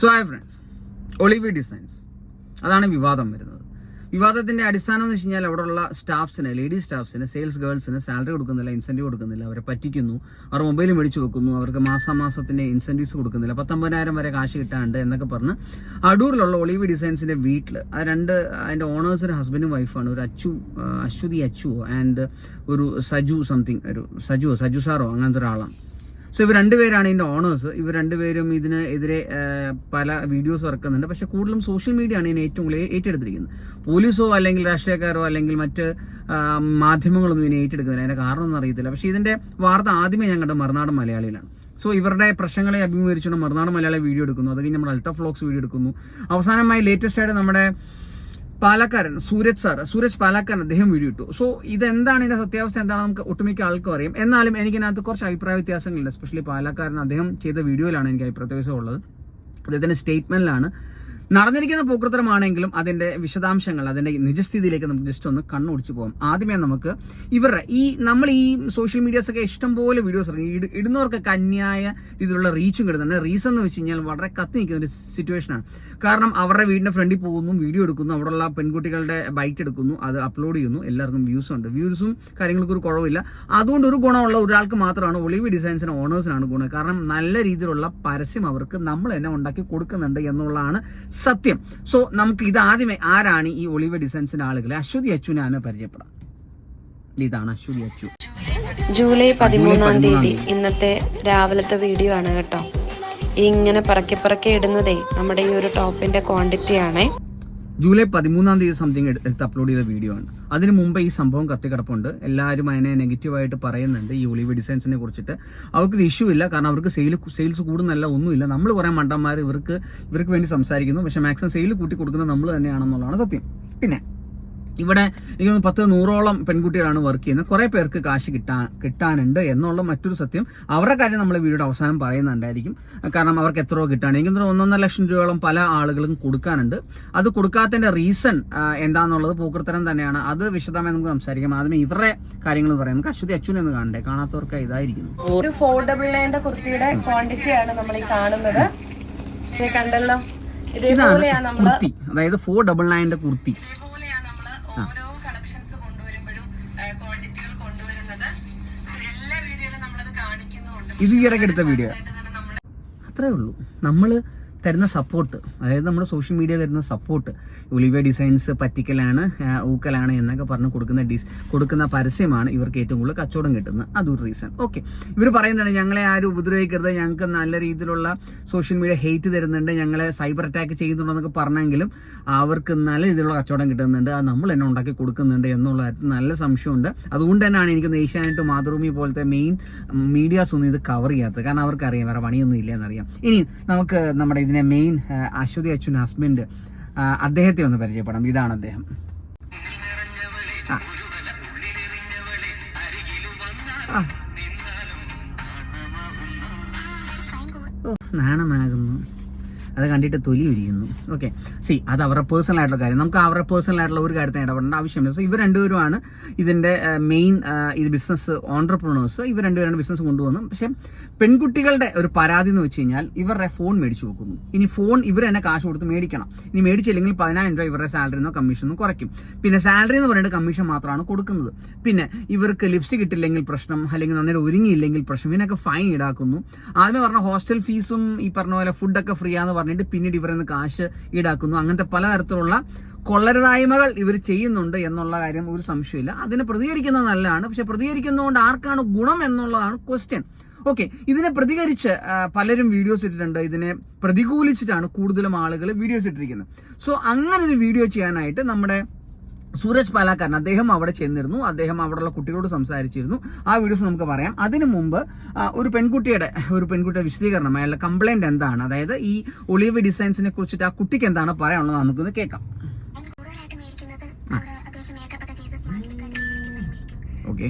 So hi friends Olivi designs അതാണ് വിവാദം വരുന്നത്. വിവാദത്തിന്റെ അടിസ്ഥാനം എന്ന് വെച്ച് കഴിഞ്ഞാൽ അവിടെയുള്ള സ്റ്റാഫ്സിന് ലേഡീസ് സ്റ്റാഫ്സിന് സെയിൽസ് ഗേൾസിന് സാലറി കൊടുക്കുന്നില്ല ഇൻസെന്റീവ് കൊടുക്കുന്നില്ല അവരെ പറ്റിക്കുന്നു. അവർ മൊബൈൽ മേടിച്ചു വെക്കുന്നു. അവർക്ക് മാസാമാസത്തിന്റെ ഇൻസെന്റീവ്സ് കൊടുക്കുന്നില്ല. പത്തൊമ്പതിനായിരം വരെ കാശ് കിട്ടാണ്ട് എന്നൊക്കെ പറഞ്ഞ് അടൂരിലുള്ള ഒളിവി ഡിസൈൻസിന്റെ വീട്ടിൽ ആ രണ്ട് അതിന്റെ ഓണേഴ്സ് ഒരു ഹസ്ബൻഡും വൈഫാണ് ഒരു അച്ചു അശ്വതി അച്ചുവോ ആൻഡ് ഒരു സജു സംതിങ് ഒരു സജുവോ സജു സാറോ അങ്ങനത്തെ ഒരാളാണ്. സോ ഇവർ രണ്ടുപേരാണ് ഇതിന്റെ ഓണേഴ്സ് ഇവർ രണ്ടുപേരും ഇതിന് എതിരെ പല വീഡിയോസ് ഇറക്കുന്നുണ്ട് പക്ഷെ കൂടുതലും സോഷ്യൽ മീഡിയ ആണ് ഇതിനെ ഏറ്റവും കൂടുതൽ ഏറ്റെടുത്തിരിക്കുന്നത്. പോലീസോ അല്ലെങ്കിൽ രാഷ്ട്രീയക്കാരോ അല്ലെങ്കിൽ മറ്റ് മാധ്യമങ്ങളൊന്നും ഇതിനെ ഏറ്റെടുക്കുന്നില്ല. അതിന്റെ കാരണം ഒന്നും അറിയത്തില്ല. പക്ഷേ ഇതിന്റെ വാർത്ത ആദ്യമേ ഞാൻ കണ്ട മറുനാടൻ മലയാളിയിലാണ്. സോ ഇവരുടെ പ്രശ്നങ്ങളെ അഭിമുഖീകരിച്ചുകൊണ്ട് മറുനാട് മലയാളി വീഡിയോ എടുക്കുന്നു. അത് കഴിഞ്ഞ് നമ്മുടെ അൽത്ത ഫ്ലോക്സ് വീഡിയോ എടുക്കുന്നു. അവസാനമായി ലേറ്റസ്റ്റ് ആയിട്ട് നമ്മുടെ പാലക്കാരൻ സൂരജ് സാർ സൂരജ് പാലക്കാരൻ അദ്ദേഹം വീഡിയോ ഇട്ടു. സോ ഇതെന്താണ് ഇതിന്റെ സത്യാവസ്ഥ? എന്താണ് നമുക്ക് ഒട്ടുമിക്ക ആൾക്കും അറിയാം. എന്നാലും എനിക്കിനകത്ത് കുറച്ച് അഭിപ്രായ വ്യത്യാസങ്ങളുണ്ട്. എസ്പെഷ്യലി പാലക്കാരൻ അദ്ദേഹം ചെയ്ത വീഡിയോയിലാണ് എനിക്ക് അഭിപ്രായ വ്യത്യാസം ഉള്ളത്. അദ്ദേഹത്തിന്റെ സ്റ്റേറ്റ്മെന്റിലാണ് നടന്നിരിക്കുന്ന പൂക്കൃത്രമാണെങ്കിലും അതിന്റെ വിശദാംശങ്ങൾ അതിന്റെ നിജസ്ഥിതിയിലേക്ക് നമുക്ക് ജസ്റ്റ് ഒന്ന് കണ്ണോടിച്ചു പോകാം ആദ്യമേ നമുക്ക് ഇവരുടെ ഈ നമ്മൾ ഈ സോഷ്യൽ മീഡിയാസ് ഒക്കെ ഇഷ്ടംപോലെ വീഡിയോസ് ഇറങ്ങി. ഇട- ഇടുന്നവർക്കൊക്കെ അന്യായ രീതിയിലുള്ള റീച്ചും കിട്ടുന്നുണ്ട്. റീസൺ എന്ന് വെച്ച് കഴിഞ്ഞാൽ വളരെ കത്തി നിൽക്കുന്ന ഒരു സിറ്റുവേഷനാണ് കാരണം അവരുടെ വീടിന്റെ ഫ്രണ്ടിൽ പോകുന്നു വീഡിയോ എടുക്കുന്നു അവിടെയുള്ള പെൺകുട്ടികളുടെ ബൈറ്റ് എടുക്കുന്നു അത് അപ്ലോഡ് ചെയ്യുന്നു എല്ലാവർക്കും വ്യൂസ് ഉണ്ട്. വ്യൂസും കാര്യങ്ങൾക്കും ഒരു കുഴവില്ല അതുകൊണ്ട് ഒരു ഗുണമുള്ള ഒരാൾക്ക് മാത്രമാണ് ഒളിവി ഡിസൈൻസിന് ഓണേഴ്സിനാണ് ഗുണം. കാരണം നല്ല രീതിയിലുള്ള പരസ്യം അവർക്ക് നമ്മൾ തന്നെ ഉണ്ടാക്കി കൊടുക്കുന്നുണ്ട് എന്നുള്ളതാണ് സത്യം. സോ നമുക്ക് ഇത് ആദ്യമേ ആരാണ് ഈ ഒളിവ് ഡിസൈൻസിന്റെ ആളുകളെ? അശ്വതി അച്ചുവിനെ പരിചയപ്പെടാം ഇതാണ് അശ്വതി അച്ചു. ജൂലൈ പതിമൂന്നാം തീയതി ഇന്നത്തെ രാവിലത്തെ വീഡിയോ ആണ് കേട്ടോ. ഇങ്ങനെ പറക്കി പറക്കി ഇടുന്നതേ നമ്മുടെ ഈ ഒരു ടോപ്പിന്റെ ക്വാണ്ടിറ്റി ആണേ. ജൂലൈ പതിമൂന്നാം തീയതി സംതിങ് എടുത്ത് അപ്ലോഡ് ചെയ്ത വീഡിയോ ആണ്. അതിന് മുമ്പ് ഈ സംഭവം കത്തിക്കിടപ്പുണ്ട്. എല്ലാവരും അതിനെ നെഗറ്റീവായിട്ട് പറയുന്നുണ്ട്. ഈ ഒളിവ് ഡിസൈൻസിനെ കുറിച്ചിട്ട്. അവർക്ക് ഇഷ്യൂ ഇല്ല. കാരണം അവർക്ക് സെയിൽ സെയിൽസ് കൂടുന്നല്ല ഒന്നുമില്ല. നമ്മൾ കുറെ മണ്ടന്മാർ ഇവർക്ക് ഇവർക്ക് വേണ്ടി സംസാരിക്കുന്നു. പക്ഷെ മാക്സിമം സെയിൽ കൂട്ടി കൊടുക്കുന്നത് നമ്മൾ തന്നെയാണെന്നുള്ളതാണ് സത്യം. പിന്നെ ഇവിടെ എനിക്ക് പത്ത് നൂറോളം പെൺകുട്ടികളാണ് വർക്ക് ചെയ്യുന്നത്. കുറെ പേർക്ക് കാശ് കിട്ടാൻ കിട്ടാനുണ്ട് എന്നുള്ള മറ്റൊരു സത്യം. അവരുടെ കാര്യം നമ്മൾ വീഡിയോയുടെ അവസാനം പറയുന്നുണ്ടായിരിക്കും. കാരണം അവർക്ക് എത്രയോ കിട്ടാൻ എനിക്ക് തോന്നുന്നു ഒന്നൊന്നര ലക്ഷം രൂപയോളം പല ആളുകളും കൊടുക്കാനുണ്ട്. അത് കൊടുക്കാത്തതിന്റെ റീസൺ എന്താണെന്നുള്ളത് പൂക്കൃത്തരം തന്നെയാണ്. അത് വിശദമായി നമുക്ക് സംസാരിക്കാം. ആദ്യമേ ഇവരുടെ കാര്യങ്ങൾ പറയുന്നത് നമുക്ക് അശ്വതി അച്ഛൻ എന്ന് കാണണ്ടേ? കാണാത്തവർക്ക് ഇതായിരിക്കുന്നു. ഒരു ഫോൾഡബിൾ കുർത്തിയുടെ ക്വാണ്ടിറ്റി ആണ് നമ്മൾ ഈ കാണുന്നത്. കണ്ടല്ലോ? ഇതാണ് കുർത്തി. അതായത് ഫോർ ഡബിൾ നയന്റെ കുർത്തി. ഇത് ഈ ഇടയ്ക്ക് എടുത്ത വീഡിയോ. അത്രേ ഉള്ളൂ. നമ്മൾ തരുന്ന സപ്പോർട്ട് അതായത് നമ്മുടെ സോഷ്യൽ മീഡിയ തരുന്ന സപ്പോർട്ട് ഒലിവ ഡിസൈൻസ് പറ്റിക്കലാണ് ഊക്കലാണ് എന്നൊക്കെ പറഞ്ഞ് കൊടുക്കുന്ന ഡിസ് കൊടുക്കുന്ന പരസ്യമാണ് ഇവർക്ക് ഏറ്റവും കൂടുതൽ കച്ചവടം കിട്ടുന്നത്. അതൊരു റീസൺ ഓക്കെ ഇവർ പറയുന്നുണ്ട് ഞങ്ങളെ ആരും ഉപദ്രവിക്കരുത്. ഞങ്ങൾക്ക് നല്ല രീതിയിലുള്ള സോഷ്യൽ മീഡിയ ഹെയ്റ്റ് തരുന്നുണ്ട്. ഞങ്ങളെ സൈബർ അറ്റാക്ക് ചെയ്യുന്നുണ്ടെന്നൊക്കെ പറഞ്ഞെങ്കിലും അവർക്ക് നല്ല രീതിയിലുള്ള കച്ചവടം കിട്ടുന്നുണ്ട്. അത് നമ്മൾ തന്നെ ഉണ്ടാക്കി കൊടുക്കുന്നുണ്ട് എന്നുള്ള കാര്യത്തിൽ നല്ല സംശയമുണ്ട്. അതുകൊണ്ട് തന്നെയാണ് എനിക്ക് ഏഷ്യാനെറ്റ് മാതൃഭൂമി പോലത്തെ മെയിൻ മീഡിയാസ് ഒന്നും ഇത് കവർ ചെയ്യാത്തത്. കാരണം അവർക്കറിയാം വേറെ പണിയൊന്നും ഇല്ല എന്നറിയാം ഇനി നമുക്ക് നമ്മുടെ ഇതിനെ മെയിൻ അശ്വതി അച്ഛൻ ഹസ്ബൻഡ് അദ്ദേഹത്തെ ഒന്ന് പരിചയപ്പെടാം. ഇതാണ് അദ്ദേഹം. നാണമാകുന്നു. അത് കണ്ടിട്ട് തൊലി ഉരിയുന്നു. ഓക്കെ സി അത് അവരുടെ പേഴ്സണൽ ആയിട്ടുള്ള കാര്യം. നമുക്ക് അവരുടെ പേഴ്സണൽ ആയിട്ടുള്ള ഒരു കാര്യത്തിന് ഇടപെടേണ്ട ആവശ്യമില്ല. സോ ഇവർ രണ്ടുപേരുമാണ് ഇതിന്റെ മെയിൻ ഇത് ബിസിനസ് ഓണ്ടർപ്രണേഴ്സ് ഇവർ രണ്ടുപേരാണ് ബിസിനസ് കൊണ്ടുവന്നത്. പക്ഷെ പെൺകുട്ടികളുടെ ഒരു പരാതി എന്ന് വെച്ച് കഴിഞ്ഞാൽ ഇവരുടെ ഫോൺ മേടിച്ചു വെക്കുന്നു. ഇനി ഫോൺ ഇവർ തന്നെ കാശ് കൊടുത്ത് മേടിക്കണം. ഇനി മേടിച്ചില്ലെങ്കിൽ പതിനായിരം രൂപ ഇവരുടെ സാലറി നിന്നോ കമ്മീഷൻ നിന്നോ കുറയ്ക്കും. പിന്നെ സാലറി എന്ന് പറയുന്നത് കമ്മീഷൻ മാത്രമാണ് കൊടുക്കുന്നത്. പിന്നെ ഇവർക്ക് ലിപ്സ് കിട്ടില്ലെങ്കിൽ പ്രശ്നം അല്ലെങ്കിൽ നന്നായിട്ട് ഒരുങ്ങിയില്ലെങ്കിൽ പ്രശ്നം ഇതിനൊക്കെ ഫൈൻ ഈടാക്കുന്നു. ആദ്യമേ പറഞ്ഞ ഹോസ്റ്റൽ ഫീസും ഈ പറഞ്ഞ പോലെ ഫുഡൊക്കെ ഫ്രീ ആന്ന് പറഞ്ഞിട്ട് പിന്നീട് ഇവരെന്ന് കാശ് ഈടാക്കുന്നു. അങ്ങനത്തെ പലതരത്തിലുള്ള കൊള്ളരുതായ്മകൾ ഇവർ ചെയ്യുന്നുണ്ട് എന്നുള്ള കാര്യം ഒരു സംശയമില്ല അതിന് പ്രതികരിക്കുന്നത് നല്ലതാണ്. പക്ഷെ പ്രതികരിക്കുന്നതുകൊണ്ട് ആർക്കാണ് ഗുണം എന്നുള്ളതാണ് ക്വസ്റ്റ്യൻ ഓക്കെ ഇതിനെ പ്രതികരിച്ച് പലരും വീഡിയോസ് ഇട്ടിട്ടുണ്ട്. ഇതിനെ പ്രതികൂലിച്ചിട്ടാണ് കൂടുതലും ആളുകൾ വീഡിയോസ് ഇട്ടിരിക്കുന്നത്. സോ അങ്ങനെ ഒരു വീഡിയോ ചെയ്യാനായിട്ട് നമ്മുടെ സൂരജ് പാലാക്കാരൻ അദ്ദേഹം അവിടെ ചെന്നിരുന്നു. അദ്ദേഹം അവിടെയുള്ള കുട്ടികളോട് സംസാരിച്ചിരുന്നു. ആ വീഡിയോസ് നമുക്ക് പറയാം. അതിനു മുമ്പ് ഒരു പെൺകുട്ടിയുടെ ഒരു പെൺകുട്ടിയുടെ വിശദീകരണം അയാളുടെ കംപ്ലൈന്റ് എന്താണ്? അതായത് ഈ ഒളിവ് ഡിസൈൻസിനെ കുറിച്ചിട്ട് ആ കുട്ടിക്ക് എന്താണ് പറയാനുള്ളത് നമുക്കൊന്ന് കേൾക്കാം. ഓക്കെ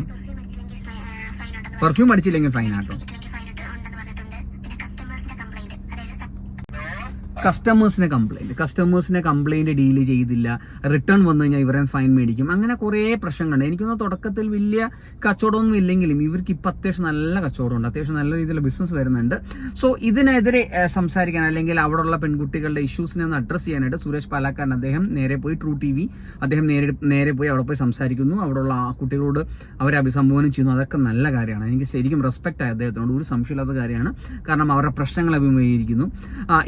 പെർഫ്യൂം അടിച്ചില്ലെങ്കിൽ ഫൈൻ ആട്ടോ ഇല്ലെങ്കിൽ ഫൈൻ ഉണ്ടെന്ന് പറഞ്ഞിട്ടുണ്ട് പിന്നെ കസ്റ്റമേഴ്സിന്റെ കംപ്ലൈന്റ് അതായത് കസ്റ്റമേഴ്സിനെ കംപ്ലൈന്റ് കസ്റ്റമേഴ്സിനെ കംപ്ലൈന്റ് ഡീൽ ചെയ്തില്ല. റിട്ടേൺ വന്നു കഴിഞ്ഞാൽ ഇവരെ ഫൈൻ മേടിക്കും. അങ്ങനെ കുറേ പ്രശ്നങ്ങളുണ്ട്. എനിക്കൊന്നും തുടക്കത്തിൽ വലിയ കച്ചവടമൊന്നും ഇല്ലെങ്കിലും ഇവർക്ക് ഇപ്പം അത്യാവശ്യം നല്ല കച്ചവടമുണ്ട്. അത്യാവശ്യം നല്ല രീതിയിലുള്ള ബിസിനസ് വരുന്നുണ്ട്. സോ ഇതിനെതിരെ സംസാരിക്കാൻ അല്ലെങ്കിൽ അവിടെയുള്ള പെൺകുട്ടികളുടെ ഇഷ്യൂസിനെ ഒന്ന് അഡ്രസ്സ് ചെയ്യാനായിട്ട് സുരേഷ് പാലാക്കാരൻ അദ്ദേഹം നേരെ പോയി ട്രൂ ടി വി അദ്ദേഹം നേരെ നേരെ പോയി അവിടെ പോയി സംസാരിക്കുന്നു. അവിടെയുള്ള ആ കുട്ടികളോട് അവരെ അഭിസംബോധന ചെയ്യുന്നു. അതൊക്കെ നല്ല കാര്യമാണ്. എനിക്ക് ശരിക്കും റെസ്പെക്ട് ആയി അദ്ദേഹത്തിനോട്. ഒരു സംശയമില്ലാത്ത കാര്യമാണ്. കാരണം അവരുടെ പ്രശ്നങ്ങൾ അഭിമുഖീകരിക്കുന്നു.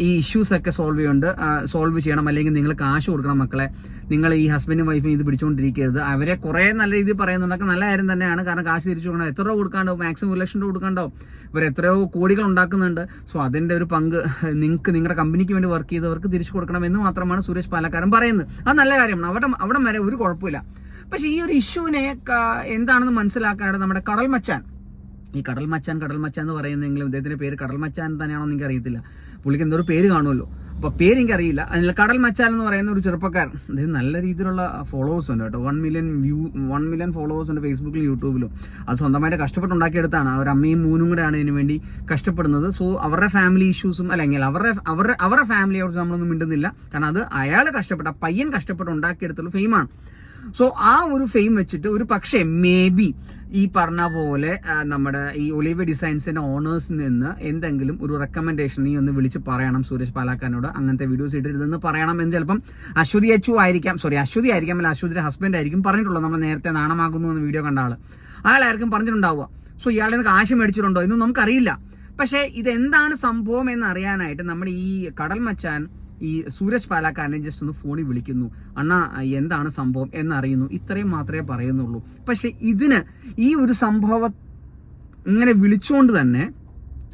ഈ ഇഷ്യൂസ് ഒക്കെ സോൾവ് ചെയ്യുന്നുണ്ട്. സോൾവ് ചെയ്യണം. അല്ലെങ്കിൽ നിങ്ങൾ കാശ് കൊടുക്കണം മക്കളെ. നിങ്ങൾ ഈ ഹസ്ബൻഡും വൈഫും ഇത് പിടിച്ചുകൊണ്ടിരിക്കരുത് അവരെ കുറേ നല്ല രീതിയിൽ പറയുന്നുണ്ടൊക്കെ നല്ല കാര്യം തന്നെയാണ്. കാരണം കാശ് തിരിച്ചു കൊടുക്കണം? എത്ര രൂപ കൊടുക്കാണ്ടോ മാക്സിമം ഒരു ലക്ഷം രൂപ കൊടുക്കാണ്ടോ ഇവർ എത്രയോ കോടികൾ ഉണ്ടാക്കുന്നുണ്ട്. സോ അതിന്റെ ഒരു പങ്ക് നിങ്ങൾക്ക് നിങ്ങളുടെ കമ്പനിക്ക് വേണ്ടി വർക്ക് ചെയ്തവർക്ക് തിരിച്ചു കൊടുക്കണം എന്ന് മാത്രമാണ് സുരേഷ് പാലക്കാരൻ പറയുന്നത്. അത് നല്ല കാര്യമാണ്. അവിടെ അവിടെ വരെ ഒരു കുഴപ്പമില്ല. പക്ഷേ ഈ ഒരു ഇഷ്യൂവിനെ എന്താണെന്ന് മനസ്സിലാക്കാനായിട്ട് നമ്മുടെ കടൽ മച്ചാൻ ഈ കടൽ മച്ചാൻ കടൽ മച്ചാൻ എന്ന് പറയുന്നെങ്കിലും ഇദ്ദേഹത്തിന്റെ പേര് കടൽ മച്ചാൻ തന്നെയാണോ എനിക്ക് അറിയത്തില്ല പുള്ളിക്ക് എന്തോ ഒരു പേര് കാണുമല്ലോ. അപ്പൊ പേര് എനിക്കറിയില്ല. അതിൽ കടൽ മച്ചാൻ എന്ന് പറയുന്ന ഒരു ചെറുപ്പക്കാരൻ. അദ്ദേഹം നല്ല രീതിയിലുള്ള ഫോളോവേഴ്സ് ഉണ്ട് കേട്ടോ. One million view one million followers ഉണ്ട് ഫേസ്ബുക്കിലും യൂട്യൂബിലും അത് സ്വന്തമായിട്ട് കഷ്ടപ്പെട്ടുണ്ടാക്കിയെടുത്താണ്. അവർ അമ്മയും മൂനും കൂടെയാണ് ഇതിനു വേണ്ടി കഷ്ടപ്പെടുന്നത്. സോ അവരുടെ ഫാമിലി ഇഷ്യൂസും അല്ലെങ്കിൽ അവരുടെ അവരുടെ അവരുടെ ഫാമിലിയെ കുറിച്ച് നമ്മളൊന്നും മിണ്ടുന്നില്ല. കാരണം അത് അയാൾ കഷ്ടപ്പെട്ട പയ്യൻ കഷ്ടപ്പെട്ട് ഉണ്ടാക്കിയെടുത്തുള്ള ഫെയിമാണ് സോ ആ ഒരു ഫെയിം വെച്ചിട്ട് ഒരു പക്ഷേ മേ ബി ഈ പറഞ്ഞ പോലെ നമ്മുടെ ഈ ഒളിവ് ഡിസൈൻസിന്റെ ഓണേഴ്സിൽ നിന്ന് എന്തെങ്കിലും ഒരു റെക്കമെൻഡേഷൻ നീ ഒന്ന് വിളിച്ച് പറയണം സുരേഷ് പാലാക്കാനോട് അങ്ങനത്തെ വീഡിയോസ് ഇടരുതെന്ന് പറയണം എന്ന് ചിലപ്പം അശ്വതി അച്ചു ആയിരിക്കാം. സോറി അശ്വതി ആയിരിക്കാം അല്ല അശ്വതിയുടെ ഹസ്ബൻഡ് ആയിരിക്കും പറഞ്ഞിട്ടുള്ളത് നമ്മൾ നേരത്തെ നാണമാകുന്നു എന്ന് വീഡിയോ കണ്ട ആൾ. അയാളായിരിക്കും പറഞ്ഞിട്ടുണ്ടാവുക. സോ ഇയാളെ നിന്ന് കാശ് മേടിച്ചിട്ടുണ്ടോ എന്നും നമുക്കറിയില്ല. പക്ഷേ ഇതെന്താണ് സംഭവം എന്ന് അറിയാനായിട്ട് നമ്മുടെ ഈ കടൽ മച്ചാൻ ഈ സൂരജ് പാലാക്കാരനെ ജസ്റ്റ് ഒന്ന് ഫോണിൽ വിളിക്കുന്നു. അണ്ണാ എന്താണ് സംഭവം? എന്നറിയുന്നു. ഇത്രയും മാത്രമേ പറയുന്നുള്ളൂ. പക്ഷെ ഇതിന് ഈ ഒരു സംഭവം ഇങ്ങനെ വിളിച്ചുകൊണ്ട് തന്നെ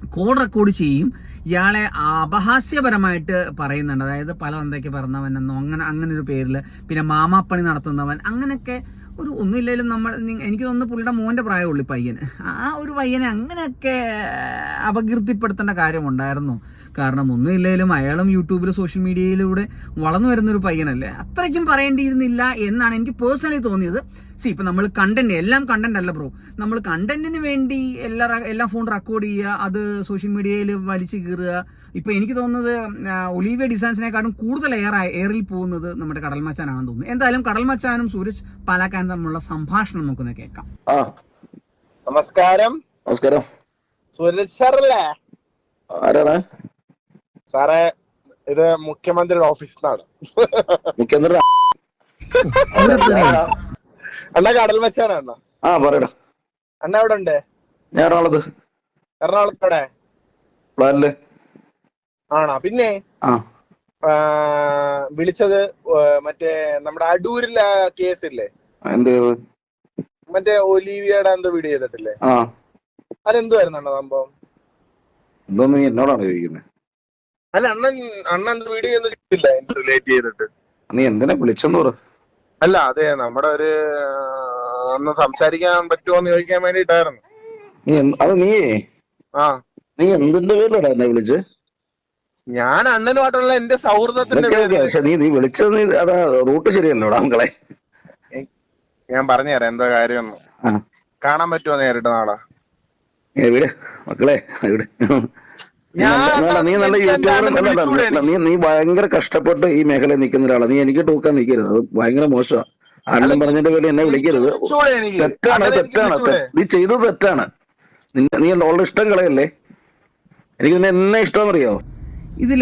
കോൾ റെക്കോർഡ് ചെയ്യും. ഇയാളെ അപഹാസ്യപരമായിട്ട് പറയുന്നുണ്ട്. അതായത് പല എന്തൊക്കെ പറഞ്ഞവനെന്നോ അങ്ങനെ അങ്ങനെ ഒരു പേരിൽ പിന്നെ മാമാപ്പണി നടത്തുന്നവൻ അങ്ങനെയൊക്കെ ഒരു ഒന്നുമില്ലെങ്കിലും നമ്മൾ എനിക്ക് തോന്നുന്നു പുള്ളിയുടെ മോന്റെ പ്രായമുള്ളൂ പയ്യന്. ആ ഒരു പയ്യനെ അങ്ങനെയൊക്കെ അപകീർത്തിപ്പെടുത്തേണ്ട കാര്യമുണ്ടായിരുന്നു. കാരണം ഒന്നുമില്ലെങ്കിലും അയാളും യൂട്യൂബിൽ സോഷ്യൽ മീഡിയയിലൂടെ വളർന്നു വരുന്ന ഒരു പയ്യനല്ലേ. അത്രയ്ക്കും പറയേണ്ടിയിരുന്നില്ല എന്നാണ് എനിക്ക് പേഴ്സണലി തോന്നിയത്. സി ഇപ്പൊ നമ്മൾ കണ്ടന്റ് എല്ലാം കണ്ടന്റ് അല്ല ബ്രോ നമ്മൾ കണ്ടന്റിന് വേണ്ടി എല്ലാ എല്ലാ ഫോൺ റെക്കോർഡ് ചെയ്യുക അത് സോഷ്യൽ മീഡിയയിൽ വലിച്ചു കീറുക ഇപ്പൊ എനിക്ക് തോന്നുന്നത് ഒലീവിയ ഡിസൈൻസിനെക്കാളും കൂടുതൽ എയർ എയറിൽ പോകുന്നത് നമ്മുടെ കടൽ മച്ചാനാണെന്ന് തോന്നുന്നു. എന്തായാലും കടൽ മച്ചാനും സൂരജ് പാലാക്കാനും തമ്മിലുള്ള സംഭാഷണം നമുക്കൊന്ന് കേൾക്കാം. നമസ്കാരം. നമസ്കാരം. സുരേഷ് സാറല്ലേ? ആരാണ്? സാറേ ഇത് മുഖ്യമന്ത്രിയുടെ ഓഫീസിൽ നിന്നാണ്. മുഖ്യമന്ത്രി അണ്ണാ കടൽ മച്ചാനാണ് ആ പറയടാ. അണ്ണ എവിടെ ഉണ്ട് ഞാൻ എറണാകുളത്ത്. എവിടെ പ്ലാനിൽ ആണോ? പിന്നെ വിളിച്ചത് മറ്റേ നമ്മുടെ അടൂരിലെ കേസ് ഇല്ലേ മറ്റേ ഒലീവിയുടെ എന്തോ വീഡിയോ ചെയ്തിട്ടില്ലേ? അതെന്തുവായിരുന്നോ സംഭവം? എന്തോന്ന് എന്നോടാണ് ചോദിക്കുന്നത് അല്ല അണ്ണൻ അണ്ണൻ വീഡിയോ റിലേറ്റ് ചെയ്തിട്ട്. നീ എന്തിനാ വിളിച്ചെന്ന് പറ. അല്ല അതെ നമ്മുടെ ഒരു ഒന്ന് സംസാരിക്കാൻ പറ്റുമോ എന്ന് ചോദിക്കാൻ വേണ്ടിട്ടായിരുന്നു നീ അത് നീ ആ. നീ എന്തിന്റെ പേരിലടാ എന്നെ വിളിച്ച്? ഞാൻ അണ്ണനുമായിട്ടുള്ള എന്റെ സൗഹൃദത്തിന്റെ പക്ഷെ നീ നീ വിളിച്ചത് നീ അതാ റൂട്ട് ശരിയല്ലോടാ മക്കളെ. ഞാൻ പറഞ്ഞുതരാം എന്താ കാര്യമെന്ന്. കാണാൻ പറ്റുമോ നേരിട്ട് നാളെ? മക്കളെ നീ നല്ല- യൂട്യൂബർ നീ നീ ഭയങ്കര കഷ്ടപ്പെട്ട് ഈ മേഖലയിൽ നിൽക്കുന്ന ഒരാളാണ് നീ എനിക്ക് ടൂക്കാൻ നിൽക്കരുത്. അത് ഭയങ്കര മോശമാണ് അണ്ണൻ പറഞ്ഞതിന്റെ പേര് എന്നെ വിളിക്കരുത്. തെറ്റാണ് തെറ്റാണ്? നീ ചെയ്തത് തെറ്റാണ്. നിന്നെ നീ ഉള്ള ഇഷ്ടം കളയല്ലേ? എനിക്ക് നിന്നെ എന്നെ ഇഷ്ടമെന്നറിയോ ഏഹ്,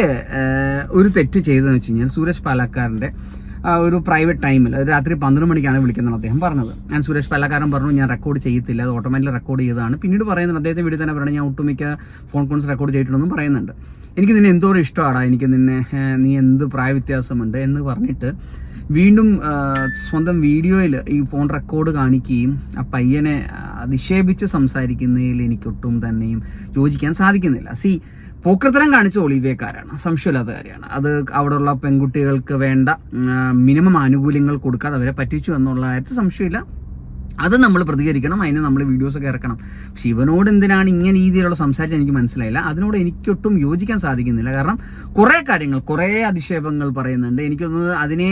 ഒരു തെറ്റ് ചെയ്തതെന്ന് വെച്ച് കഴിഞ്ഞാൽ സുരേഷ് പാലക്കാരന്റെ ഒരു പ്രൈവറ്റ് ടൈമിൽ രാത്രി പന്ത്രണ്ട് മണിക്കാണ് വിളിക്കുന്നത് അദ്ദേഹം പറഞ്ഞത്. ഞാൻ സുരേഷ് പാലക്കാരൻ പറഞ്ഞു ഞാൻ റെക്കോർഡ് ചെയ്യത്തില്ല അത് ഓട്ടോമാറ്റിക് റെക്കോർഡ് ചെയ്തതാണ്. പിന്നീട് പറയുന്നത് അദ്ദേഹത്തെ വീട്ടിൽ തന്നെ പറഞ്ഞു ഞാൻ ഒട്ടുമിക്ക ഫോൺ കോൾസ് റെക്കോർഡ് ചെയ്തിട്ടുണ്ടെന്നും പറയുന്നുണ്ട്. എനിക്ക് നിന്നെ എന്തോരം ഇഷ്ടമാടാ എനിക്ക് നിന്നെ നീ എന്ത് പ്രായ വ്യത്യാസമുണ്ട് എന്ന് പറഞ്ഞിട്ട് വീണ്ടും സ്വന്തം വീഡിയോയിൽ ഈ ഫോൺ റെക്കോർഡ് കാണിക്കുകയും ആ പയ്യനെ നിക്ഷേപിച്ച് സംസാരിക്കുന്നതിൽ എനിക്കൊട്ടും തന്നെയും യോജിക്കാൻ സാധിക്കുന്നില്ല. സി പോക്കൃത്തരം കാണിച്ച ഒളിവിയക്കാരാണ്. സംശയമില്ലാത്ത കാര്യമാണ്. അത് അവിടെയുള്ള പെൺകുട്ടികൾക്ക് വേണ്ട മിനിമം ആനുകൂല്യങ്ങൾ കൊടുക്കാതെ അവരെ പറ്റിച്ചു എന്നുള്ള കാര്യത്തിൽ സംശയമില്ല. അത് നമ്മൾ പ്രതികരിക്കണം അതിന് നമ്മൾ വീഡിയോസൊക്കെ ഇറക്കണം. പക്ഷെ ഇവനോട് എന്തിനാണ് ഇങ്ങനെ രീതിയിലുള്ള സംസാരിച്ച് എനിക്ക് മനസ്സിലായില്ല. അതിനോട് എനിക്കൊട്ടും യോജിക്കാൻ സാധിക്കുന്നില്ല. കാരണം കുറേ കാര്യങ്ങൾ കുറേ അധിക്ഷേപങ്ങൾ പറയുന്നുണ്ട്. എനിക്കൊന്ന് അതിനെ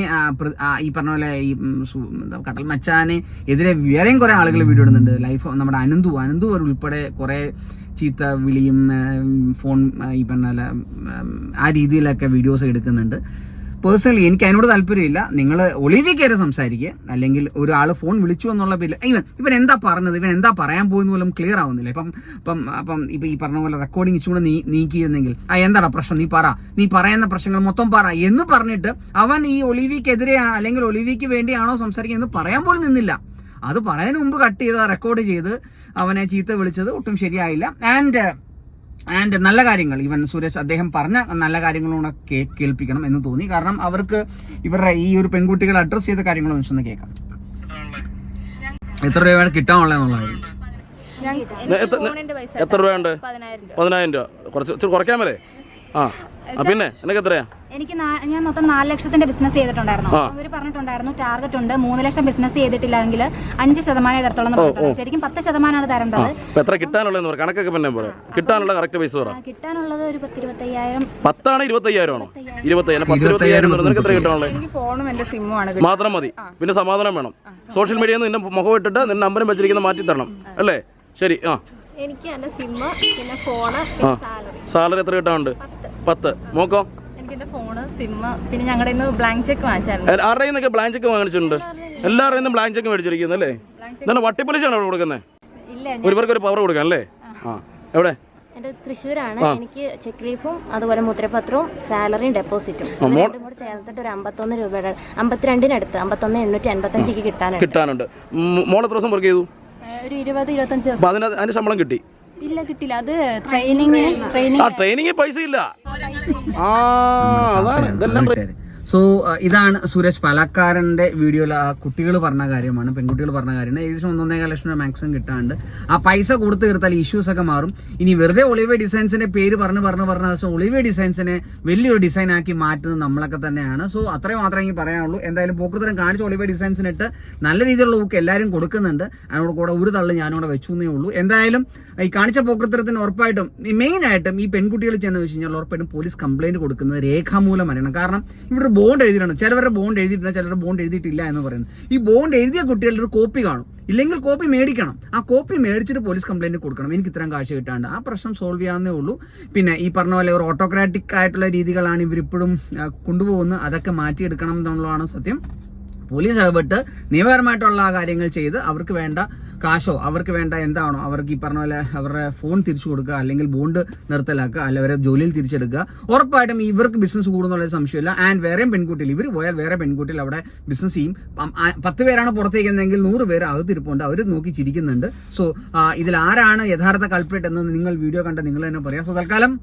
ഈ പറഞ്ഞ പോലെ ഈ കടൽ മച്ചാനെ എതിരെ വേറെയും കുറേ ആളുകൾ വീഡിയോ ഇടുന്നുണ്ട്. ലൈഫ് നമ്മുടെ അനന്തു അനന്തു ഉൾപ്പെടെ കുറേ ചീത്ത വിളിയും ഫോൺ ഈ പറഞ്ഞ ആ രീതിയിലൊക്കെ വീഡിയോസ് എടുക്കുന്നുണ്ട്. പേഴ്സണലി എനിക്ക് അതിനോട് താല്പര്യമില്ല. നിങ്ങൾ ഒളിവി കയറി സംസാരിക്കുക അല്ലെങ്കിൽ ഒരാൾ ഫോൺ വിളിച്ചു എന്നുള്ള പേരിൽ ഇവൻ ഇവൻ എന്താ പറഞ്ഞത്? ഇവൻ എന്താ പറയാൻ പോകുന്ന പോലും ക്ലിയർ ആവുന്നില്ല. ഇപ്പം ഇപ്പം അപ്പം ഇപ്പം ഈ പറഞ്ഞ പോലെ റെക്കോർഡിംഗ് ഇച്ചുകൂടെ നീ നീക്കിയിരുന്നെങ്കിൽ ആ എന്താടാ പ്രശ്നം? നീ പറ. നീ പറയുന്ന പ്രശ്നങ്ങൾ മൊത്തം പറ. എന്ന് പറഞ്ഞിട്ട് അവൻ ഈ ഒളിവിക്കെതിരെയാണ് അല്ലെങ്കിൽ ഒളിവിക്ക് വേണ്ടിയാണോ സംസാരിക്കുക എന്ന് പറയാൻ പോലും നിന്നില്ല. അത് പറയാൻ മുമ്പ് കട്ട് ചെയ്ത് റെക്കോർഡ് ചെയ്ത് അവനെ ചീത്ത വിളിച്ചത് ഒട്ടും ശരിയായില്ല. ആൻഡ് ആൻഡ് നല്ല കാര്യങ്ങൾ. ഇവൻ സുരേഷ് അദ്ദേഹം പറഞ്ഞ നല്ല കാര്യങ്ങളൂടെ കേ കേൾപ്പിക്കണം എന്ന് തോന്നി. കാരണം അവർക്ക് ഇവരുടെ ഈ ഒരു പെൺകുട്ടികൾ അഡ്രസ്സ് ചെയ്ത കാര്യങ്ങളൊന്നും വെച്ചൊന്ന് കേൾക്കാം. എത്ര രൂപയാണ് കിട്ടാനുള്ളതെന്നുള്ള കാര്യം. എത്ര എത്ര രൂപയുണ്ട്? പതിനായിരം രൂപ. കുറച്ച് കുറയ്ക്കാൻ വരെ ആ ആ പിന്നെ എനിക്ക് എത്രയാ? എനിക്ക് ഞാൻ മൊത്തം നാല് ലക്ഷത്തിന്റെ ബിസിനസ് ചെയ്തിട്ടുണ്ടായിരുന്നു. അവർ അവർ പറഞ്ഞിട്ടുണ്ടായിരുന്നു ടാർഗറ്റ് ഉണ്ട്. മൂന്ന് ലക്ഷം ബിസിനസ് ചെയ്തിട്ടില്ലെങ്കിൽ അഞ്ച് ശതമാനം എത്രത്തോളം ശരിക്കും പത്ത് ശതമാനമാണ് തരേണ്ടത്. എത്ര കിട്ടാനുള്ളത് കണക്കൊക്കെ പിന്നെ കിട്ടാനുള്ള കറക്റ്റ് പൈസ പറ. കിട്ടാനുള്ളത് ഒരു പത്തിരുപത്തയ്യായിരം. പത്താണ് ഇരുപത്തയ്യായിരം ആണോ ഇരുപത്തയ്യായിരം നിനക്ക് എത്ര കിട്ടാനുള്ളത്? എനിക്ക് ഫോണും എന്റെ സിമ്മും ആണ് മാത്രം മതി. പിന്നെ സമാധാനം വേണം. സോഷ്യൽ മീഡിയയിൽ നിന്ന് നിന്റെ മുഖം ഇട്ടിട്ട് നിന്റെ നമ്പരും വെച്ചിരിക്കുന്ന മാറ്റി തരണം. അല്ലേ? ശരി ആ. എനിക്ക് എന്റെ സിമ്മ് പിന്നെ ഫോണ് സാലറി സാലറി എത്ര കിട്ടാനുണ്ട്? പത്ത്. നോക്കോ. എനിക്ക് ഫോണ് സിമ്മ് പിന്നെ ഞങ്ങളുടെ ഇന്ന് ബ്ലാങ്ക് ചെക്ക് വാങ്ങിച്ചായിരുന്നു. ഏ, ആരുടെയും നിന്നൊക്കെ ബ്ലാങ്ക് ചെക്ക് വാങ്ങിച്ചിട്ടുണ്ട്? എല്ലാവരുടെയും നിന്നും ബ്ലാങ്ക് ചെക്ക് മേടിച്ചിരിക്കുന്നത് അല്ലേ? എന്താണ് വട്ടിപ്പലിശാണ് അവിടെ കൊടുക്കുന്നത് ഇല്ല ഒരുവർക്ക് ഒരു പവർ കൊടുക്കാൻ അല്ലേ? ആ. എവിടെ? എന്റെ തൃശ്ശൂരാണ്. എനിക്ക് ചെക്ക് ലീഫും അതുപോലെ മുദ്രപത്രവും സാലറിയും ഡെപ്പോസിറ്റും രണ്ടും കൂടി ചേർത്തിട്ട് ഒരു അമ്പത്തൊന്ന് രൂപയുടെ അമ്പത്തിരണ്ടിനടുത്ത് അമ്പത്തൊന്ന് എണ്ണൂറ്റി അൻപത്തഞ്ചിക്ക് കിട്ടാനുണ്ട്. കിട്ടാനുണ്ട്. മോൾ എത്ര ദിവസം വർക്ക് ചെയ്തു? ഒരു ഇരുപത് ഇരുപത്തഞ്ച് ദിവസം. അതിന് അതിന് ശമ്പളം കിട്ടി. ഇല്ല കിട്ടില്ല. അത് ട്രെയിനിങ് ട്രെയിനിങ് ആ ട്രെയിനിങ് പൈസ ഇല്ല. ആ അതാണ്. ഇതെല്ലാം സോ ഇതാണ് സുരേഷ് പാലക്കാരന്റെ വീഡിയോയിൽ ആ കുട്ടികൾ പറഞ്ഞ കാര്യമാണ് പെൺകുട്ടികൾ പറഞ്ഞ കാര്യമാണ്. ഏകദേശം ഒന്നൊന്നേകാൽ ലക്ഷം രൂപ മാക്സിമം കിട്ടാണ്ട്. ആ പൈസ കൊടുത്ത് തീർത്താൽ ഇഷ്യൂസ് ഒക്കെ മാറും. ഇനി വെറുതെ ഒളിവേ ഡിസൈൻസിന്റെ പേര് പറഞ്ഞ് പറഞ്ഞ് പറഞ്ഞ ദിവസം ഒളിവേ ഡിസൈൻസിനെ വലിയൊരു ഡിസൈൻ ആക്കി മാറ്റുന്നത് നമ്മളൊക്കെ തന്നെയാണ്. സോ അത്രയും മാത്രമേ എനിക്ക് പറയാനുള്ളൂ. എന്തായാലും പോക്കുതരം കാണിച്ച ഒളിവേ ഡിസൈൻസിനിട്ട് നല്ല രീതിയിലുള്ള ബുക്ക് എല്ലാവരും കൊടുക്കുന്നുണ്ട്. അതിനോട് കൂടെ ഒരു തള്ളി ഞാനിവിടെ വെച്ചു എന്നേ ഉള്ളൂ. എന്തായാലും ഈ കാണിച്ച പോക്കൃത്തരത്തിന് ഉറപ്പായിട്ടും മെയിൻ ആയിട്ടും ഈ പെൺകുട്ടികൾ ചെന്ന് വെച്ച് കഴിഞ്ഞാൽ ഉറപ്പായിട്ടും പോലീസ് കംപ്ലൈന്റ് കൊടുക്കുന്നത് രേഖാമൂലം അറിയണം കാരണം ഇവിടെ ബോണ്ട് എഴുതിയിട്ടുണ്ട്. ചിലവരുടെ ബോണ്ട് എഴുതിയിട്ടുണ്ട് ചിലരുടെ ബോണ്ട് എഴുതിയിട്ടില്ല എന്ന് പറയുന്നത്. ഈ ബോണ്ട് എഴുതിയ കുട്ടികളുടെ ഒരു കോപ്പി കാണും. ഇല്ലെങ്കിൽ കോപ്പി മേടിക്കണം. ആ കോപ്പി മേടിച്ചിട്ട് പോലീസ് കംപ്ലൈന്റ് കൊടുക്കണം. എനിക്ക് ഇത്രയും കാശ് കിട്ടാണ്ട്. ആ പ്രശ്നം സോൾവ് ചെയ്യാവുന്നേ ഉള്ളൂ. പിന്നെ ഈ പറഞ്ഞ പോലെ ഒരു ഓട്ടോക്രാറ്റിക് ആയിട്ടുള്ള രീതികളാണ് ഇവരിപ്പോഴും കൊണ്ടുപോകുന്നത്. അതൊക്കെ മാറ്റിയെടുക്കണം എന്നുള്ളതാണ് സത്യം. പോലീസ് ഇടപെട്ട് നിയമപരമായിട്ടുള്ള കാര്യങ്ങൾ ചെയ്ത് അവർക്ക് വേണ്ട കാശോ അവർക്ക് വേണ്ട എന്താണോ അവർക്ക് ഈ പറഞ്ഞ പോലെ അവരുടെ ഫോൺ തിരിച്ചു കൊടുക്കുക അല്ലെങ്കിൽ ബോണ്ട് നിർത്തലാക്കുക അല്ലെങ്കിൽ അവരെ ജോലിയിൽ തിരിച്ചെടുക്കുക. ഉറപ്പായിട്ടും ഇവർക്ക് ബിസിനസ് കൂടുന്നുള്ള സംശയമില്ല. ആൻഡ് വേറെ പെൺകുട്ടിയിൽ ഇവർ പോയാൽ വേറെ പെൺകുട്ടിയിൽ അവിടെ ബിസിനസ് ചെയ്യും. പത്ത് പേരാണ് പുറത്തേക്കുന്നതെങ്കിൽ നൂറ് പേര് അകത്തിരിപ്പുണ്ട് അവർ നോക്കി ചിരിക്കുന്നുണ്ട്. സോ ഇതിൽ ആരാണ് യഥാർത്ഥ കൾപ്രിറ്റ് എന്ന് നിങ്ങൾ വീഡിയോ കണ്ട നിങ്ങൾ തന്നെ പറയാം. സോ തൽക്കാലം